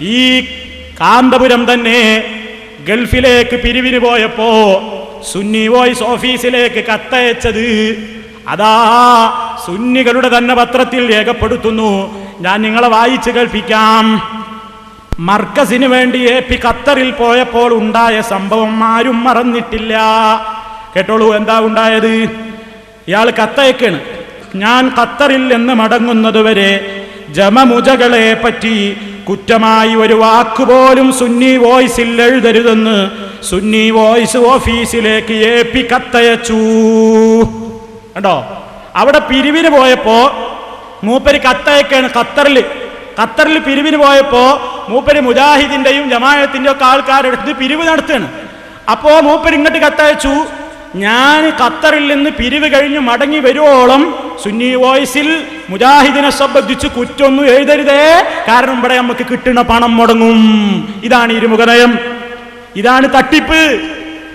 ഈ കാന്തപുരം തന്നെ ഗൾഫിലേക്ക് പിരിവിന് പോയപ്പോ സുന്നി വോയിസ് ഓഫീസിലേക്ക് കത്തയച്ചത് അതാ സുന്നികളുടെ തന്നെ പത്രത്തിൽ രേഖപ്പെടുത്തുന്നു. ഞാൻ നിങ്ങളെ വായിച്ച് കേൾപ്പിക്കാം. മർക്കസിന് വേണ്ടി എ പി ഖത്തറിൽ പോയപ്പോൾ ഉണ്ടായ സംഭവം ആരും മറന്നിട്ടില്ല. കേട്ടോളൂ എന്താ ഉണ്ടായത്? ഇയാൾ കത്തയക്കാണ്. ഞാൻ ഖത്തറിൽ നിന്ന് മടങ്ങുന്നതുവരെ ജമമുജകളെ പറ്റി കുറ്റമായി ഒരു വാക്കുപോലും സുന്നി വോയിസിൽ എഴുതരുതെന്ന് സുന്നി വോയിസ് ഓഫീസിലേക്ക് എ പി കത്തയച്ചു. കണ്ടോ? അവിടെ പിരിവിന് പോയപ്പോ മൂപ്പര് കത്തയക്കാണ് ഖത്തറിൽ. ഖത്തറിൽ പിരിവിന് പോയപ്പോ മൂപ്പര് മുജാഹിദിന്റെയും ജമായത്തിന്റെയും ഒക്കെ ആൾക്കാരെടുത്ത് പിരിവ് നടത്തുകയാണ്. അപ്പോ മൂപ്പര് ഇങ്ങോട്ട് കത്തയച്ചു. ഞാൻ ഖത്തറിൽ നിന്ന് പിരിവ് കഴിഞ്ഞ് മടങ്ങി വരുവോളം സുന്നി വോയിസിൽ മുജാഹിദിനെ സംബന്ധിച്ച് കുറ്റൊന്നും എഴുതരുതേ. കാരണം ഇവിടെ നമുക്ക് കിട്ടുന്ന പണം മുടങ്ങും. ഇതാണ് ഇരുമുഖനയം. ഇതാണ് തട്ടിപ്പ്.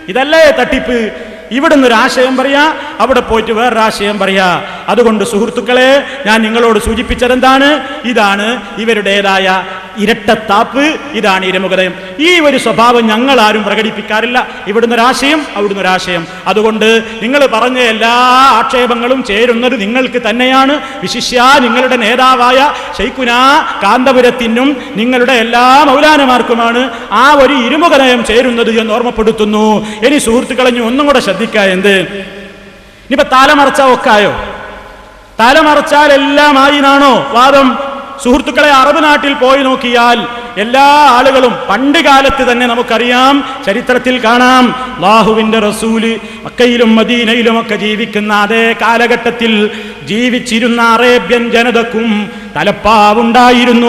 ഇതല്ലേ തട്ടിപ്പ്? ഇവിടുന്ന് ഒരു ആശയം പറയാ അവിടെ പോയിട്ട് വേറൊരാശയം പറയാ. അതുകൊണ്ട് സുഹൃത്തുക്കളെ ഞാൻ നിങ്ങളോട് സൂചിപ്പിച്ചതെന്താണ്? ഇതാണ് ഇവരുടേതായ ഇരട്ടത്താപ്പ് ഇതാണ് ഇരമുഖതയം. ഈ ഒരു സ്വഭാവം ഞങ്ങൾ ആരും പ്രകടിപ്പിക്കാറില്ല. ഇവിടുന്ന് ഒരാശയം അവിടുന്ന് ഒരാശയം അതുകൊണ്ട് നിങ്ങൾ പറഞ്ഞ എല്ലാ ആക്ഷേപങ്ങളും ചേരുന്നത് നിങ്ങൾക്ക് തന്നെയാണ്. വിശിഷ്യ നിങ്ങളുടെ നേതാവായ ശൈക്കുന കാന്തപുരത്തിനും നിങ്ങളുടെ എല്ലാ മൗലാനമാർക്കുമാണ് ആ ഒരു ഇരുമുഖനയം ചേരുന്നത് എന്ന് ഓർമ്മപ്പെടുത്തുന്നു. ഇനി സുഹൃത്തുക്കളഞ്ഞു ഒന്നും കൂടെ ശ്രദ്ധിക്കുക എന്ത്? ഇനിയിപ്പോ തലമറച്ച ഒക്കായോ തലമറച്ചാൽ എല്ലാം ആയിനാണോ വാദം? സുഹൃത്തുക്കളെ അറബ് നാട്ടിൽ പോയി നോക്കിയാൽ എല്ലാ ആളുകളും പണ്ട് കാലത്ത് തന്നെ നമുക്കറിയാം ചരിത്രത്തിൽ കാണാം. ലാഹുവിന്റെ റസൂൽ മക്കയിലും മദീനയിലും ഒക്കെ ജീവിക്കുന്ന അതേ കാലഘട്ടത്തിൽ ജീവിച്ചിരുന്ന അറേബ്യൻ ജനതക്കും തലപ്പാവുണ്ടായിരുന്നു.